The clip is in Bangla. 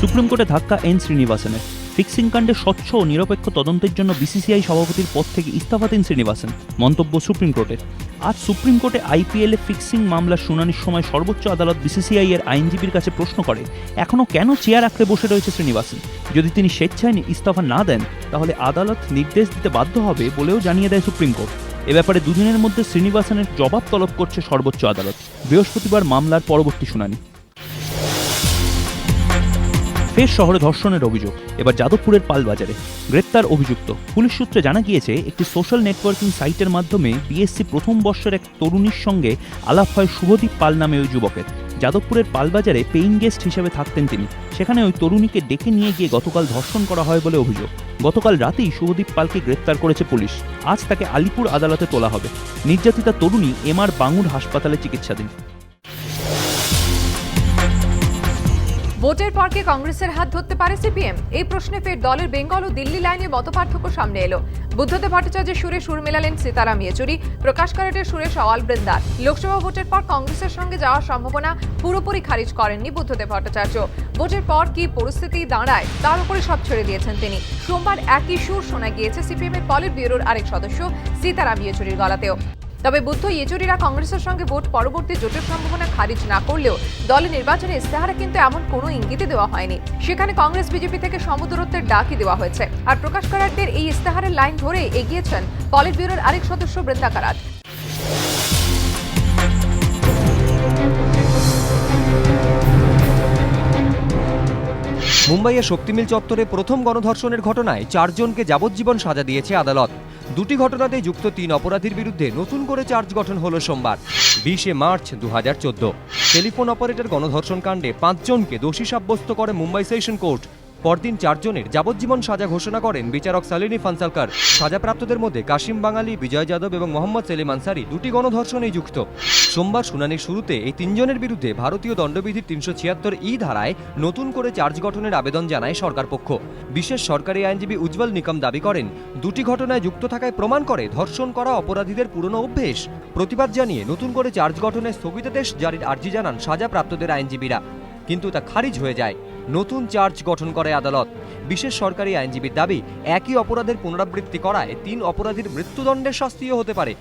সুপ্রিম কোর্টে ধাক্কা এন শ্রীনিবাসনের। ফিক্সিং কাণ্ডে স্বচ্ছ ও নিরপেক্ষ তদন্তের জন্য বিসিসিআই সভাপতির পদ থেকে ইস্তফা দেন শ্রীনিবাসন, মন্তব্য সুপ্রিম কোর্টের আজ সুপ্রিম কোর্টে আইপিএল এ ফিক্সিং মামলার শুনানির সময় সর্বোচ্চ আদালত বিসিসিআই এর আইনজীবীর কাছে প্রশ্ন করে এখনও কেন চেয়ার আঁকড়ে বসে রয়েছে শ্রীনিবাসন? যদি তিনি স্বেচ্ছায় ইস্তফা না দেন, তাহলে আদালত নির্দেশ দিতে বাধ্য হবে বলেও জানিয়ে দেয় সুপ্রিম কোর্ট। এ ব্যাপারে দুদিনের মধ্যে শ্রীনিবাসনের জবাব তলব করছে সর্বোচ্চ আদালত। বৃহস্পতিবার মামলার পরবর্তী শুনানি। ফের শহরে ধর্ষণের অভিযোগ। এবার যাদবপুরের পালবাজারে গ্রেপ্তার অভিযুক্ত। পুলিশ সূত্রে জানা গিয়েছে, একটি সোশ্যাল নেটওয়ার্কিং সাইটের মাধ্যমে বিএসসি প্রথম বর্ষের এক তরুণীর সঙ্গে আলাপ হয় শুভদীপ পাল নামে ওই যুবকের। যাদবপুরের পালবাজারে পেইং গেস্ট হিসেবে থাকতেন তিনি। সেখানে ওই তরুণীকে ডেকে নিয়ে গিয়ে গতকাল ধর্ষণ করা হয় বলে অভিযোগ। গতকাল রাতেই শুভদীপ পালকে গ্রেপ্তার করেছে পুলিশ। আজ তাকে আলিপুর আদালতে তোলা হবে। নির্যাতিতা তরুণী এমআর বাঙুর হাসপাতালে চিকিৎসাধীন। ভোটের পর কি কংগ্রেসের হাত ধরতে পারে সিপিএম? এই প্রশ্নে ফের দলের বেঙ্গল ও দিল্লি লাইনে মতপার্থক্য সামনে এলো। বুদ্ধদেব ভট্টাচার্যের সুরে সুর মেলালেন সীতারাম ইয়েচুরি, প্রকাশ কারাটের সুরে সওয়াল বৃন্দার। লোকসভা ভোটের পর কংগ্রেসের সঙ্গে যাওয়ার সম্ভাবনা পুরোপুরি খারিজ করেননি বুদ্ধদেব ভট্টাচার্য। ভোটের পর কি পরিস্থিতি দাঁড়ায়, তার উপরে সব ছেড়ে দিয়েছেন তিনি। সোমবার একই সুর শোনা গিয়েছে সিপিএমের পলিট ব্যুরোর আরেক সদস্য, সীতারাম ইয়েচুরির গলাতেও। তবে বুদ্ধ ইয়েচুরিরা কংগ্রেসের সঙ্গে ভোট পরবর্তী জোটের সম্ভাবনা খারিজ না করলেও দলের নির্বাচনে ইস্তেহারে কিন্তু এমন কোনো ইঙ্গিতই দেওয়া হয়নি। সেখানে কংগ্রেস, বিজেপি থেকে সমদূরত্বের ডাকই দেওয়া হয়েছে। আর প্রকাশ কারাটদের এই ইস্তেহারের লাইন ধরে এগিয়েছেন পলিট ব্যুরোর আরেক সদস্য বৃন্দা কারাট। মুম্বাইয়ের শক্তিমিল চত্বরে প্রথম গণধর্ষণের ঘটনায় চারজনকে যাবজ্জীবন সাজা দিয়েছে আদালত। দুটি ঘটনাতে যুক্ত তিন অপরাধীর বিরুদ্ধে নতুন করে চার্জ গঠন হলো সোমবার, বিশে মার্চ দু হাজার চোদ্দ। টেলিফোন অপারেটর গণধর্ষণ কাণ্ডে পাঁচজনকে দোষী সাব্যস্ত করে মুম্বাই সেশন কোর্ট। পরদিন চারজনের যাবজ্জীবন সাজা ঘোষণা করেন বিচারক সালিনী ফানসালকার। সাজাপ্রাপ্তদের মধ্যে কাশিম বাঙালি, বিজয় যাদব এবং মোহাম্মদ সেলিম আনসারি দুটি গণধর্ষণেই যুক্ত। সোমবার শুনানির শুরুতে এই তিনজনের বিরুদ্ধে ভারতীয় দণ্ডবিধির তিনশো ছিয়াত্তর ই ধারায় নতুন করে চার্জ গঠনের আবেদন জানায় সরকার পক্ষ। বিশেষ সরকারি আইনজীবী উজ্জ্বল নিকম দাবি করেন, দুটি ঘটনায় যুক্ত থাকায় প্রমাণ করে ধর্ষণ করা অপরাধীদের পুরনো অভ্যেস। প্রতিবাদ জানিয়ে নতুন করে চার্জ গঠনের স্থগিতাদেশ জারির আর্জি জানান সাজাপ্রাপ্তদের আইনজীবীরা। কিন্তু তা খারিজ হয়ে যায়। নতুন চার্জ গঠন করে আদালত। বিশেষ সরকারি আইনজীবীর দাবি, একই অপরাধের পুনরাবৃত্তি করায় তিন অপরাধীর মৃত্যুদণ্ডের শাস্তিও হতে পারে।